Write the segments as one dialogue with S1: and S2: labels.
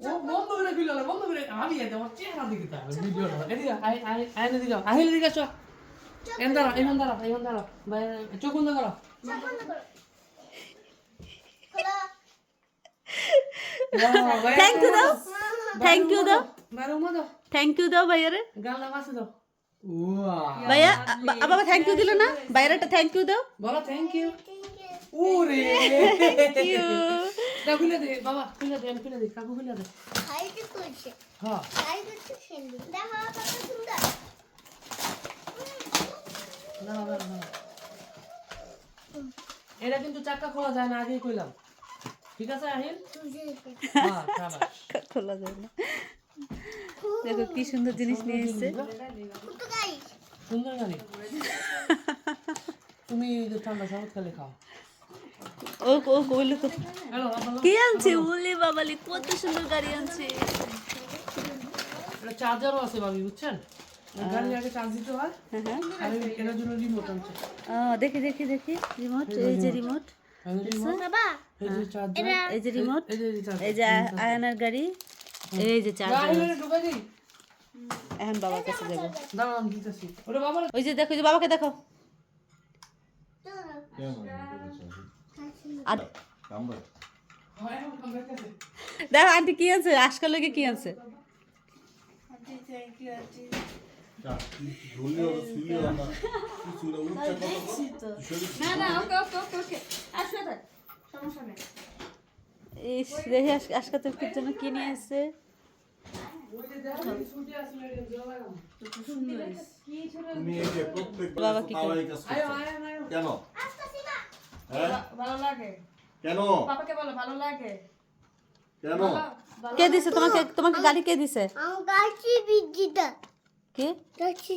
S1: ও বন্ধ করে ফেলল না, বন্ধ করে আমি এতে আমার চেহারা দিকে তাকাবে ভিডিওটা। এদিকে আই আই আই এদিকে আহিল এদিকে আসো। এখান দাঁড়াও এখান দাঁড়াও এখান দাঁড়াও। চোখ বন্ধ করো।
S2: থ্যাংক ইউ দাও। থ্যাংক ইউ দাও।
S1: দাও
S2: থ্যাংক ইউ দাও ভাইয়ারে।
S1: গাল দাও
S2: ভাইয়া বাবা থ্যাংক ইউ দিল না? ভাইয়ার একটা থ্যাংক ইউ দাও।
S1: বলো থ্যাংক ইউ ওরে। খুলে দে বাবা খুলে দে খুলে দে কাকু খুলে দে। হ্যাঁ।
S3: তো দেখো কত সুন্দর।
S1: এটা কিন্তু চাক্কা খোলা যায় না আগেই কইলাম। ঠিক আছে আহিল? হ্যাঁ শাবাশ।
S2: খোলা যায় না। দেখো কি সুন্দর জিনিস নিয়ে এসেছে।
S1: সুন্দর গাড়ি। তুমি ঠান্ডা শরবত খালি খাও।
S2: ও ও কইলো তো কি আনছে? বলে বাবালি কত সুন্দর গাড়ি আনছে।
S1: এটা চার্জারও আছে ভাবি বুঝছেন? গাড়ি আগে চার্জ দিতে হয়
S2: হ্যাঁ হ্যাঁ।
S1: আর এটার জন্য রিমোট আনছে।
S2: দেখি দেখি দেখি। রিমোট এই যে রিমোট
S1: এই যে
S3: বাবা।
S1: এই যে চার্জার
S2: এই যে রিমোট
S1: এই যে
S2: আয়নার গাড়ি? এই যে চার্জার এখন বাবার কাছে যাব। ওই যে দেখো যে বাবাকে দেখো। দেখো আন্টি কি আনছে আজকাল লোকে কি আনছে ইস দেখি আজ- আজকে তোর জন্য কি নিয়ে আসছে? বাবা কি
S4: কেন?
S5: ভালো লাগে?
S4: কেন?
S5: পাপাকে বলো ভালো লাগে?
S4: কেন?
S2: কে দিছে? তোমাকে তোমাকে গাড়ি কে দিছে?
S3: আমার গাছি বিদ্যুৎ
S2: কে?
S3: গাছি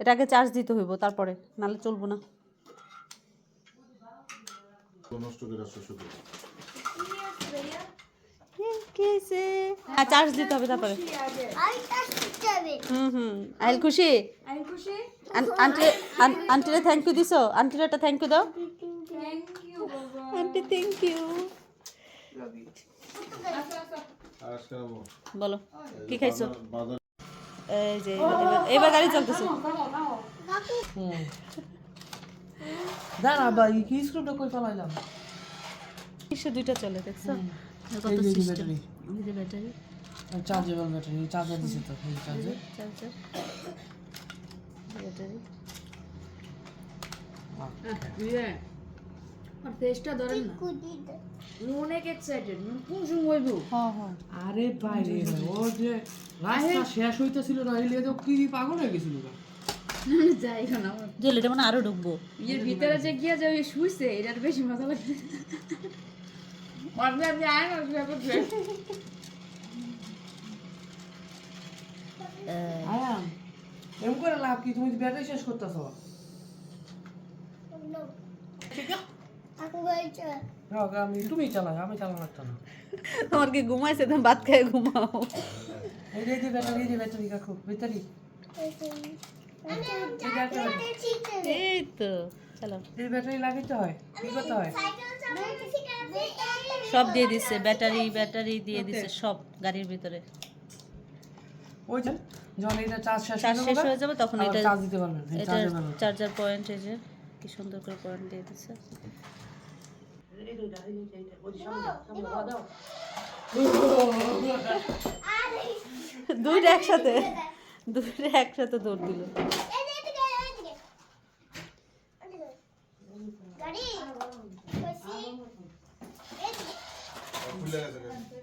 S2: এটাকে চার্জ দিতে হইব তারপরে। নালে চলবো না।
S4: নষ্ট করে
S2: কি হয়েছে হ্যাঁ চার্জ দিতে হবে তারপরে। হুম হুম। আইল খুশি? আন্টি আন্টিরে থ্যাংক ইউ দিছো? আন্টিরে একটা থ্যাংক ইউ দাও।
S5: থ্যাংক ইউ বাবা
S2: আন্টি থ্যাংক ইউ বলো কি খাইছো এই যে এবার- গাড়ি চলতেছে।
S1: হুম দাঁড়া ভাই কি স্ক্রুপটা কই পালাইলাম?
S2: একশো দুইটা চলে দেখছ? কত সিস্টেম? যে ব্যাটারি।
S1: চার্জেবল ব্যাটারি চার্জার দিছে তো চার্জার
S2: চার্জার ব্যাটারি।
S5: ইয়ে। আর ফেসটা ধরেন না। অনেক এক্সাইটেড হইব?
S2: হ্যাঁ হ্যাঁ।
S1: আরে বাইরে ও যে রাস্তা শেষ হইতেছিল না তো কি পাগল হয়ে গেছিল
S5: যাই না আমার
S2: মানে আরও ঢুকবো।
S5: এর ভিতরে যে গিয়া যে ওই শুইছে এটার বেশি মজা লাগছে। আমি আয় না ব্যাপার
S1: আয়াম এম করে লাভ কি? তুমি ব্যাটারি শেষ করতেছো। আমি তুমি চালাও আমি চালানো লাগতো না।
S2: তোমার কি ঘুমাইছে তুমি ভাত খেয়ে ঘুমাও।
S1: এই যে ব্যাটারি এই যে ব্যাটারি কাকু ব্যাটারি।
S2: এই তো চলো
S1: এই ব্যাটারি লাগাইতে হয় কি করতে হয়?
S2: সব দিয়ে দিচ্ছে ব্যাটারি ব্যাটারি দিয়ে দিচ্ছে সব গাড়ির ভিতরে।
S1: ওই যে যখন এটা চার্জ শেষ
S2: চার্জ শেষ হয়ে যাবে তখন এটা
S1: চার্জ দিতে পারবেন
S2: এটা
S1: চার্জার
S2: পয়েন্ট এই যে কি সুন্দর করে পয়েন্ট দিয়ে দিচ্ছে দুইটা একসাথে দুইটা একসাথে দৌড় দিল।
S4: খুলে গেছে